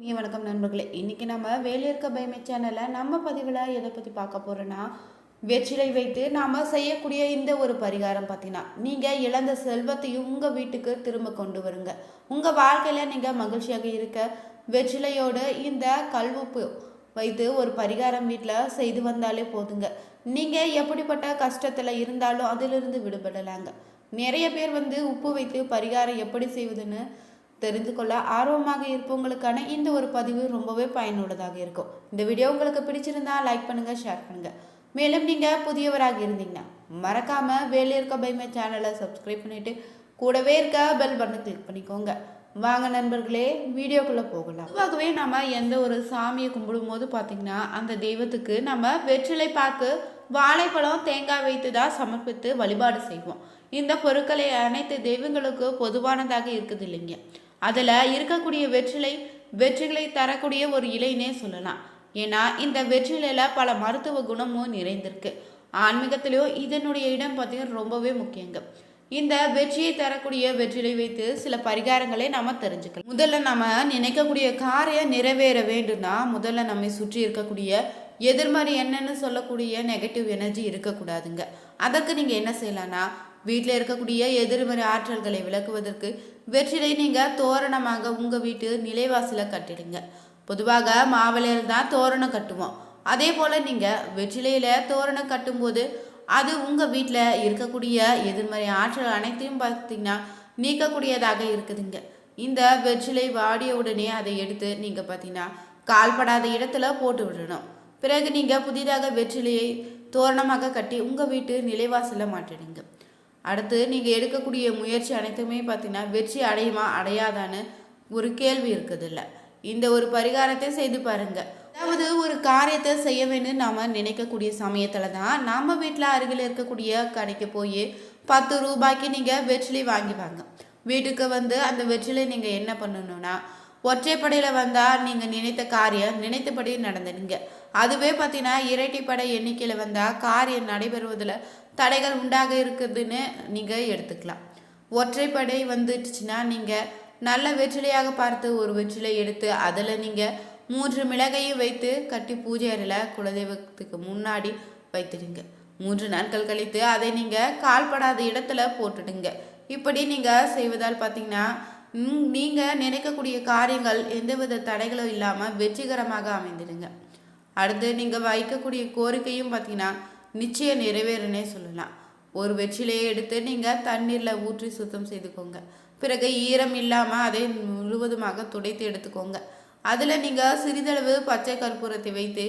இனிய வணக்கம் நண்பர்களே. இன்றைக்கி நம்ம வேலையிருக்க பயமை சேனலில் நம்ம பதிவில் எதை பற்றி பார்க்க போகிறோன்னா வெற்றிலை வைத்து நாம் செய்யக்கூடிய இந்த ஒரு பரிகாரம் பார்த்தீங்கன்னா நீங்கள் இழந்த செல்வத்தையும் உங்கள் வீட்டுக்கு திரும்ப கொண்டு வருங்க. உங்கள் வாழ்க்கையில் நீங்கள் மகிழ்ச்சியாக இருக்க வெற்றிலையோடு இந்த கல்வுப்பு வைத்து ஒரு பரிகாரம் வீட்டில் செய்து வந்தாலே போதுங்க. நீங்கள் எப்படிப்பட்ட கஷ்டத்தில் இருந்தாலும் அதிலிருந்து விடுபடலாங்க. நிறைய பேர் வந்து உப்பு வைத்து பரிகாரம் எப்படி செய்வதுன்னு தெரிந்து கொள்ள ஆர்வமாக இருப்பவங்களுக்கான இந்த ஒரு பதிவு ரொம்பவே பயனுள்ளதாக இருக்கும். இந்த வீடியோ உங்களுக்கு பிடிச்சிருந்தா லைக் பண்ணுங்க ஷேர் பண்ணுங்க. மேலும் நீங்க புதியவராக இருந்தீங்கன்னா மறக்காம வேலை இருக்க பைமே சேனலை சப்ஸ்கிரைப் பண்ணிட்டு கூடவே இருக்க பெல் பட்டனை கிளிக் பண்ணிக்கோங்க. வாங்க நண்பர்களே வீடியோக்குள்ளே போகலாம். பொதுவாகவே நம்ம எந்த ஒரு சாமியை கும்பிடும் போது பார்த்தீங்கன்னா அந்த தெய்வத்துக்கு நம்ம வெற்றிலை பாக்கு வாழைப்பழம் தேங்காய் வைத்து தான் சமர்ப்பித்து வழிபாடு செய்வோம். இந்த பொருட்களை அனைத்து தெய்வங்களுக்கு பொதுவானதாக இருக்குது இல்லைங்க. அதில் இருக்கக்கூடிய வெற்றிலை வெற்றிகளை தரக்கூடிய ஒரு இலைனே சொல்லலாம். ஏன்னா இந்த வெற்றிலையில் பல மருத்துவ குணமும் நிறைந்திருக்கு. ஆன்மீகத்திலையும் இதனுடைய இடம் பார்த்தீங்கன்னா ரொம்பவே முக்கியங்க. இந்த வெற்றியை தரக்கூடிய வெற்றிலை வைத்து சில பரிகாரங்களை நம்ம தெரிஞ்சுக்கலாம். முதல்ல நம்ம நினைக்கக்கூடிய காரியம் நிறைவேற வேண்டும்னா முதல்ல நம்மை சுற்றி இருக்கக்கூடிய எதிர்மறை என்னன்னு சொல்லக்கூடிய நெகட்டிவ் எனர்ஜி இருக்கக்கூடாதுங்க. அதற்கு நீங்கள் என்ன செய்யலாம்னா வீட்டில் இருக்கக்கூடிய எதிர்மறை ஆற்றல்களை விளக்குவதற்கு வெற்றிலை நீங்கள் தோரணமாக உங்கள் வீட்டு நிலைவாசலில் கட்டிடுங்க. பொதுவாக மாவிலையில் தான் தோரணம் கட்டுவோம். அதே போல் நீங்கள் வெற்றிலையில் தோரணம் கட்டும்போது அது உங்கள் வீட்டில் இருக்கக்கூடிய எதிர்மறை ஆற்றல் அனைத்தையும் பார்த்தீங்கன்னா நீக்கக்கூடியதாக இருக்குதுங்க. இந்த வெற்றிலை வாடிய உடனே அதை எடுத்து நீங்கள் பார்த்தீங்கன்னா கால்படாத இடத்துல போட்டு விடணும். பிறகு நீங்கள் புதிதாக வெற்றிலையை தோரணமாக கட்டி உங்கள் வீட்டு நிலைவாசலில் மாட்டிடுங்க. அடுத்து நீங்கள் எடுக்கக்கூடிய முயற்சி அனைத்துமே பார்த்தீங்கன்னா வெற்றி அடையுமா அடையாதான்னு ஒரு கேள்வி இருக்குதுல்ல. இந்த ஒரு பரிகாரத்தை செய்து பாருங்க. அதாவது ஒரு காரியத்தை செய்ய வேண்டும் நாம் நினைக்கக்கூடிய சமயத்தில் தான் நம்ம வீட்டில் அருகில் இருக்கக்கூடிய கடைக்கு போய் பத்து ரூபாய்க்கு நீங்கள் வெற்றிலை வாங்கி வாங்க. வீட்டுக்கு வந்து அந்த வெற்றிலை நீங்கள் என்ன பண்ணணும்னா ஒற்றைப்படையில் வந்தால் நீங்கள் நினைத்த காரியம் நினைத்தபடி நடந்துடுங்க அதுவே பார்த்தீங்கன்னா இரட்டைப்படை எண்ணிக்கையில் வந்தால் காரியம் நடைபெறுவதில் தடைகள் உண்டாக இருக்குதுன்னு நீங்கள் எடுத்துக்கலாம். ஒற்றைப்படை வந்துடுச்சுன்னா நீங்கள் நல்ல வெற்றிலையாக பார்த்து ஒரு வெற்றிலை எடுத்து அதில் நீங்கள் மூன்று மிளகையும் வைத்து கட்டி பூஜை அறையில் குலதெய்வத்துக்கு முன்னாடி வைத்துடுங்க. மூன்று நாட்கள் கழித்து அதை நீங்கள் கால்படாத இடத்துல போட்டுடுங்க. இப்படி நீங்கள் செய்வதால் பார்த்தீங்கன்னா நீங்கள் நினைக்கக்கூடிய காரியங்கள் எந்தவித தடைகளும் இல்லாமல் வெற்றிகரமாக அமைந்திடுங்க. அடுத்து நீங்கள் வைக்கக்கூடிய கோரிக்கையும் பார்த்தீங்கன்னா நிச்சயம் நிறைவேறுனே சொல்லலாம். ஒரு வெற்றிலையை எடுத்து நீங்கள் தண்ணீரில் ஊற்றி சுத்தம் செய்துக்கோங்க. பிறகு ஈரம் இல்லாமல் அதை முழுவதுமாக துடைத்து எடுத்துக்கோங்க. அதில் நீங்கள் சிறிதளவு பச்சை கற்பூரத்தை வைத்து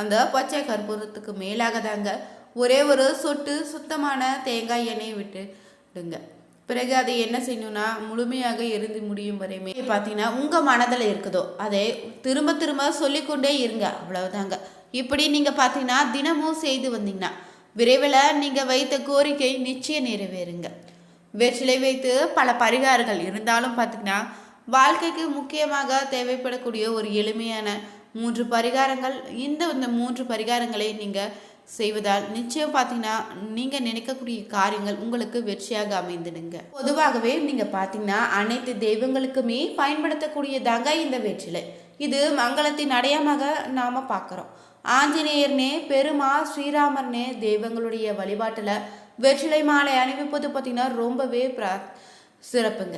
அந்த பச்சை கற்பூரத்துக்கு மேலாக தாங்க ஒரே ஒரு சொட்டு சுத்தமான தேங்காய் எண்ணெயை விட்டு விடுங்க. பிறகு அதை என்ன செய்யணும்னா முழுமையாக எரிந்து முடியும் வரையுமே பார்த்தீங்கன்னா உங்கள் மனதில் இருக்குதோ அதை திரும்ப திரும்ப சொல்லிக்கொண்டே இருங்க அவ்வளவுதாங்க. இப்படி நீங்கள் பார்த்தீங்கன்னா தினமும் செய்து வந்தீங்கன்னா விரைவில் நீங்கள் வைத்த கோரிக்கை நிச்சயம் நிறைவேறுங்க. வெற்றிலை வைத்து பல பரிகாரங்கள் இருந்தாலும் பார்த்தீங்கன்னா வாழ்க்கைக்கு முக்கியமாக தேவைப்படக்கூடிய ஒரு எளிமையான மூன்று பரிகாரங்கள் இந்த இந்த மூன்று பரிகாரங்களை நீங்கள் செய்வதால் நிச்சயம் பார்த்தீங்கன்னா நீங்கள் நினைக்கக்கூடிய காரியங்கள் உங்களுக்கு வெற்றியாக அமைந்துடுங்க. பொதுவாகவே நீங்கள் பார்த்தீங்கன்னா அனைத்து தெய்வங்களுக்குமே பயன்படுத்தக்கூடியதாங்க இந்த வெற்றிலை. இது மங்களத்தின் அடையாமாக நாம் பார்க்குறோம் ஆஞ்சநேயர்னே பெருமா ஸ்ரீராமர்னே தெய்வங்களுடைய வழிபாட்டில் வெற்றிலை மாலை அணிவிப்பது பார்த்திங்கன்னா ரொம்பவே பிர சிறப்புங்க.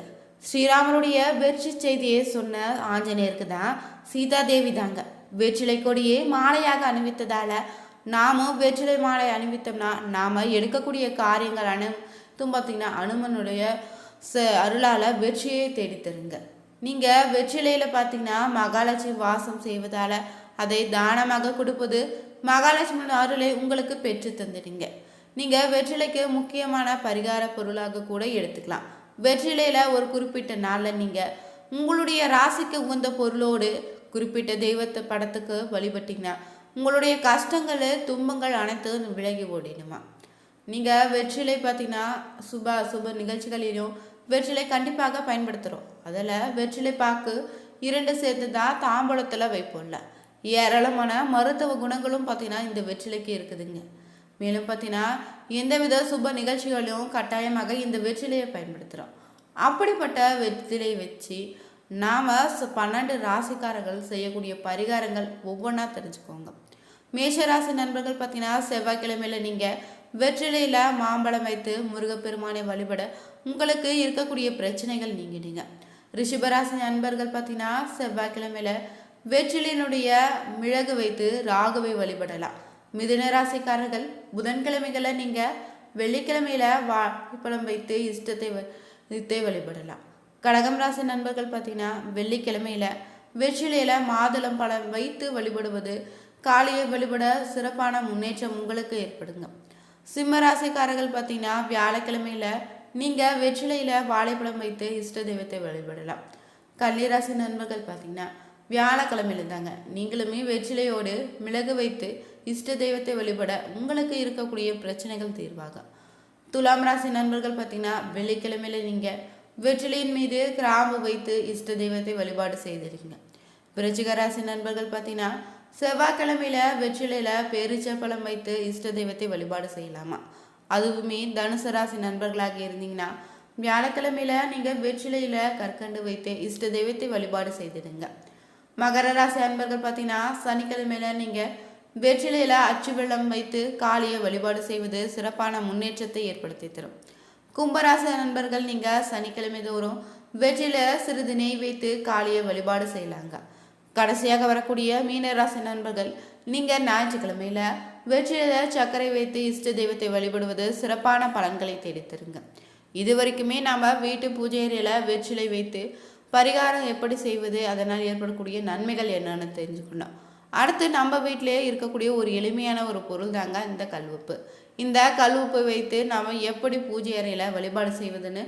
ஸ்ரீராமனுடைய வெற்றி செய்தியை சொன்ன ஆஞ்சநேயருக்கு தான் சீதா தேவி தாங்க. வெற்றிலை கொடியே மாலையாக அணிவித்ததால் நாமும் வெற்றிலை மாலை அணிவித்தோம்னா நாம் எடுக்கக்கூடிய காரியங்கள் அனைத்தும் பார்த்திங்கன்னா அனுமனுடைய ச அருளால் வெற்றியை தேடித்தருங்க நீங்கள் வெற்றிலையில் பார்த்தீங்கன்னா மகாலட்சுமி வாசம் செய்வதால் அதை தானமாக கொடுப்பது மகாலட்சுமி அருளை உங்களுக்கு பெற்று தந்துடுங்க. நீங்கள் வெற்றிலைக்கு முக்கியமான பரிகார பொருளாக கூட எடுத்துக்கலாம். வெற்றிலையில் ஒரு குறிப்பிட்ட நாளில் நீங்கள் உங்களுடைய ராசிக்கு உகந்த பொருளோடு குறிப்பிட்ட தெய்வத்தை படத்துக்கு வழிபட்டிங்கன்னா உங்களுடைய கஷ்டங்கள் துன்பங்கள் அனைத்தும் விலகி ஓடிடுமா? நீங்கள் வெற்றிலை பார்த்தீங்கன்னா சுப சுப நிகழ்ச்சிகளிலும் வெற்றிலை கண்டிப்பாக பயன்படுத்துகிறோம் அதில் வெற்றிலை பாக்கு இரண்டு சேர்த்து தான் தாம்பழத்தில் வைப்போம்ல. ஏராளமான மருத்துவ குணங்களும் பார்த்தீங்கன்னா இந்த வெற்றிலைக்கு இருக்குதுங்க. மேலும் பார்த்தீங்கன்னா எந்தவித சுப நிகழ்ச்சிகளையும் கட்டாயமாக இந்த வெற்றிலையை பயன்படுத்துகிறோம் அப்படிப்பட்ட வெற்றிலை வச்சு நாம் பன்னெண்டு ராசிக்காரர்கள் செய்யக்கூடிய பரிகாரங்கள் ஒவ்வொன்றா தெரிஞ்சுக்கோங்க. மேஷராசி நண்பர்கள் பார்த்தீங்கன்னா செவ்வாய்க்கிழமையில் நீங்கள் வெற்றிலையில் மாம்பழம் வைத்து முருகப்பெருமானை வழிபட உங்களுக்கு இருக்கக்கூடிய பிரச்சனைகள் நீங்கிடுங்க. ரிஷபராசி நண்பர்கள் பார்த்தீங்கன்னா செவ்வாய்க்கிழமையில் வெற்றிலையினுடைய மிளகு வைத்து ராகுவை வழிபடலாம். மிதுன ராசிக்காரர்கள் புதன்கிழமைகளில் நீங்கள் வெள்ளிக்கிழமையில வாழைப்பழம் வைத்து இஷ்டத்தை வ- இஷ்டத்தை வழிபடலாம். கடகம் ராசி நண்பர்கள் பார்த்தீங்கன்னா வெள்ளிக்கிழமையில வெற்றிலையில மாதுளம் பழம் வைத்து வழிபடுவது காளியை வழிபட சிறப்பான முன்னேற்றம் உங்களுக்கு ஏற்படுங்க. சிம்ம ராசிக்காரர்கள் பார்த்தீங்கன்னா வியாழக்கிழமையில் நீங்கள் வெற்றிலையில் வாழைப்பழம் வைத்து இஷ்ட தெய்வத்தை வழிபடலாம். கன்னிராசி நண்பர்கள் பார்த்தீங்கன்னா வியாழக்கிழமையில் தாங்க நீங்களுமே வெற்றிலையோடு மிளகு வைத்து இஷ்ட தெய்வத்தை வழிபட உங்களுக்கு இருக்கக்கூடிய பிரச்சனைகள் தீர்வாகும் துலாம் ராசி நண்பர்கள் பார்த்தீங்கன்னா வெள்ளிக்கிழமையில நீங்கள் வெற்றிலையின் மீது கிராம்பு வைத்து இஷ்ட தெய்வத்தை வழிபாடு செய்திருக்கீங்க. விருச்சிக ராசி நண்பர்கள் பார்த்தீங்கன்னா செவ்வாய்க்கிழமையில வெற்றிலையில பேரிச்சப்பழம் வைத்து இஷ்ட தெய்வத்தை வழிபாடு செய்யலாமா? அதுவுமே தனுசு ராசி நண்பர்களாக இருந்தீங்கன்னா வியாழக்கிழமையில நீங்க வெற்றிலையில கற்கண்டு வைத்து இஷ்ட தெய்வத்தை வழிபாடு செய்திடுங்க. மகர ராசி அன்பர்கள் பார்த்தீங்கன்னா சனிக்கிழமையில நீங்க வெற்றிலையில அச்சு வெள்ளம் வைத்து காளியை வழிபாடு செய்வது சிறப்பான முன்னேற்றத்தை ஏற்படுத்தி தரும். கும்பராசி நண்பர்கள் நீங்க சனிக்கிழமை தோறும் வெற்றில சிறிது நெய் வைத்து காளியை வழிபாடு செய்யலாங்க. கடைசியாக வரக்கூடிய மீனராசி நண்பர்கள் நீங்கள் ஞாயிற்றுக்கிழமையில் வெற்றில சர்க்கரை வைத்து இஷ்ட தெய்வத்தை வழிபடுவது சிறப்பான பலன்களை தேடித்தருங்க இது வரைக்குமே நாம் வீட்டு பூஜை அறையில் வெற்றிலை வைத்து பரிகாரம் எப்படி செய்வது அதனால் ஏற்படக்கூடிய நன்மைகள் என்னன்னு தெரிஞ்சுக்கணும். அடுத்து நம்ம வீட்டிலே இருக்கக்கூடிய ஒரு எளிமையான ஒரு பொருள் தாங்க இந்த கல்வுப்பு இந்த கல்வுப்பை வைத்து நாம் எப்படி பூஜை அறையில் வழிபாடு செய்வதுன்னு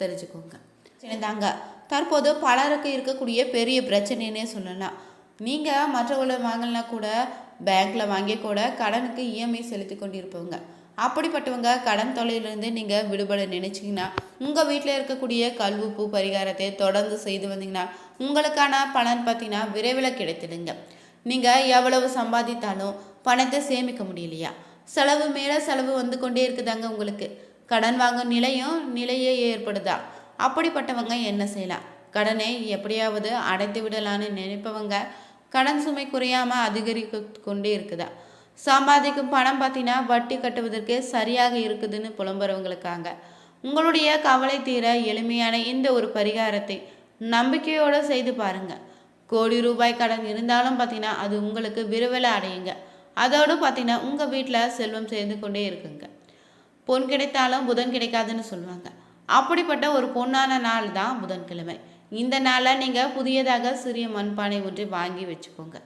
தெரிஞ்சுக்கோங்க. சரிதாங்க தற்போது பலருக்கு இருக்கக்கூடிய பெரிய பிரச்சனைன்னே சொல்லலாம். நீங்கள் மற்றவர்களை வாங்கினா கூட பேங்க்கில் வாங்கி கூட கடனுக்கு இஎம்ஐ செலுத்தி கொண்டிருப்பவங்க. அப்படிப்பட்டவங்க கடன் தொல்லையிலிருந்து நீங்கள் விடுபட நினச்சிங்கன்னா உங்கள் வீட்டில் இருக்கக்கூடிய கல்வுப்பு பரிகாரத்தை தொடர்ந்து செய்து வந்தீங்கன்னா உங்களுக்கான பலன் பார்த்தீங்கன்னா விரைவில் கிடைத்திடுங்க. நீங்கள் எவ்வளவு சம்பாதித்தாலும் பணத்தை சேமிக்க முடியலையா? செலவு மேலே செலவு வந்து கொண்டே இருக்குதாங்க உங்களுக்கு. கடன் வாங்கும் நிலையும் நிலையே ஏற்படுதா? அப்படிப்பட்டவங்க என்ன செய்யலாம் கடனை எப்படியாவது அடைத்து விடலான்னு நினைப்பவங்க கடன் சுமை குறையாமல் அதிகரிக்க கொண்டே இருக்குதா? சம்பாதிக்கும் பணம் பார்த்தீங்கன்னா வட்டி கட்டுவதற்கு சரியாக இருக்குதுன்னு புலம்புறவங்களுக்காங்க. உங்களுடைய கவலை தீர எளிமையான இந்த ஒரு பரிகாரத்தை நம்பிக்கையோடு செய்து பாருங்க. கோடி ரூபாய் கடன் இருந்தாலும் பார்த்தீங்கன்னா அது உங்களுக்கு விரைவில் அடையுங்க. அதோடு பார்த்தீங்கன்னா உங்கள் வீட்டில் செல்வம் சேர்ந்து கொண்டே இருக்குங்க. பொன் கிடைத்தாலும் புதன் கிடைக்காதுன்னு சொல்லுவாங்க. அப்படிப்பட்ட ஒரு பொன்னான நாள் தான் புதன்கிழமை. இந்த நாளில் நீங்கள் புதியதாக சிறிய மண்பானை ஒன்றை வாங்கி வச்சுக்கோங்க.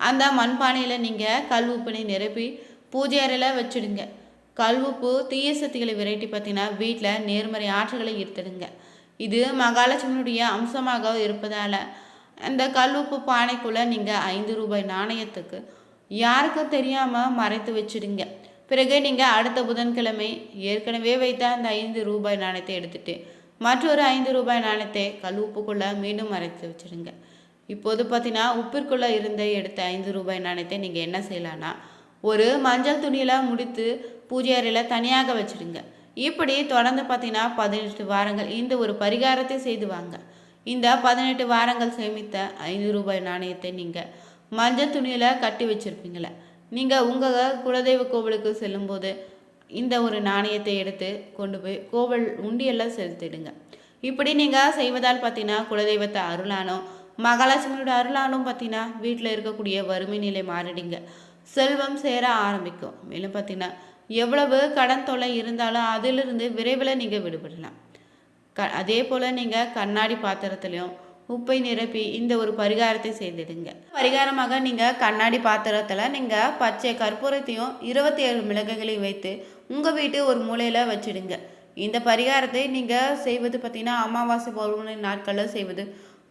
அந்த மண்பானையில் நீங்கள் கல் உப்பினை நிரப்பி பூஜை அறையில் வச்சுடுங்க. கல் உப்பு தீய சக்திகளை விரட்டி பார்த்தீங்கன்னா வீட்டில் நேர்மறை ஆற்றல்களை ஈர்த்திடுங்க. இது மகாலட்சுமியுடைய அம்சமாக இருப்பதால் அந்த கல் உப்பு பானைக்குள்ளே நீங்கள் ஐந்து ரூபாய் நாணயத்துக்கு யாருக்கும் தெரியாமல் மறைத்து வச்சிடுங்க. பிறகு நீங்கள் அடுத்த புதன்கிழமை ஏற்கனவே வைத்த அந்த ஐந்து ரூபாய் நாணயத்தை எடுத்துட்டு மற்றொரு ஐந்து ரூபாய் நாணயத்தை கல் உப்புக்குள்ளே மீண்டும் மறைத்து வச்சுருங்க. இப்போது பார்த்தீங்கன்னா உப்பிற்குள்ளே இருந்த எடுத்த ஐந்து ரூபாய் நாணயத்தை நீங்கள் என்ன செய்யலாம்னா ஒரு மஞ்சள் துணியில் முடித்து பூஜை அறையில் தனியாக வச்சிடுங்க இப்படி தொடர்ந்து பார்த்தீங்கன்னா பதினெட்டு வாரங்கள் இந்த ஒரு பரிகாரத்தை செய்து வாங்க. இந்த பதினெட்டு வாரங்கள் சேமித்த ஐந்து ரூபாய் நாணயத்தை நீங்கள் மஞ்சள் துணியில் கட்டி வச்சிருப்பீங்களே நீங்கள் உங்கள் குலதெய்வ கோவிலுக்கு செல்லும்போது இந்த ஒரு நாணயத்தை எடுத்து கொண்டு போய் கோவில் உண்டியெல்லாம் செலுத்திடுங்க. இப்படி நீங்கள் செய்வதால் பார்த்தீங்கன்னா குலதெய்வத்தை அருளானோ மகாலட்சுமியோட அருளாலும் பார்த்தீங்கன்னா வீட்டில் இருக்கக்கூடிய வறுமை நிலை மாறிடுங்க. செல்வம் சேர ஆரம்பிக்கும். மேலும் பார்த்தீங்கன்னா எவ்வளவு கடன் தொல்லை இருந்தாலும் அதிலிருந்து விரைவில் நீங்கள் விடுபடலாம். க அதே போல் நீங்கள் கண்ணாடி பாத்திரத்துலையும் உப்பை நிரப்பி இந்த ஒரு பரிகாரத்தை செய்திடுங்க. பரிகாரமாக நீங்கள் கண்ணாடி பாத்திரத்தில் நீங்கள் பச்சை கற்பூரத்தையும் இருபத்தி ஏழு மிளகுகளையும் வைத்து உங்கள் வீட்டு ஒரு மூலையில் வச்சிடுங்க. இந்த பரிகாரத்தை நீங்கள் செய்வது பார்த்தீங்கன்னா அமாவாசை பௌர்ணமி நாட்களில் செய்வது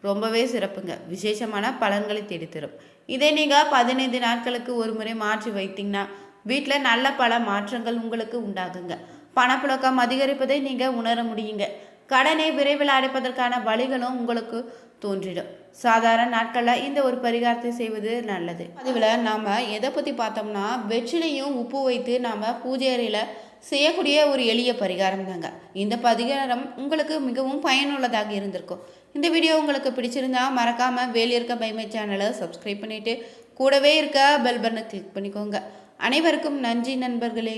ரொம்பவே சிறப்புங்க. விசேஷமான பலன்களை தேடித்தரும். இதை நீங்கள் பதினைந்து நாட்களுக்கு ஒரு முறை மாற்றி வைத்தீங்கன்னா வீட்டில் நல்ல பல மாற்றங்கள் உங்களுக்கு உண்டாகுங்க. பணப்புழக்கம் அதிகரிப்பதை நீங்கள் உணர முடியுங்க. கடனை விரைவில் அடைப்பதற்கான வழிகளும் உங்களுக்கு தோன்றிடும். சாதாரண நாட்களில் இந்த ஒரு பரிகாரத்தை செய்வது நல்லது. அதில் நாம் எதை பற்றி பார்த்தோம்னா வெற்றிலையும் உப்பு வைத்து நாம் பூஜை அறையில் செய்யக்கூடிய ஒரு எளிய பரிகாரம் தாங்க. இந்த பரிகாரம் உங்களுக்கு மிகவும் பயனுள்ளதாக இருந்திருக்கும். இந்த வீடியோ உங்களுக்கு பிடிச்சிருந்தா மறக்காமல் வேலியிருக்க பைமை சேனலை சப்ஸ்கிரைப் பண்ணிவிட்டு கூடவே இருக்க பெல் பட்டனை கிளிக் பண்ணிக்கோங்க. அனைவருக்கும் நன்றி நண்பர்களே.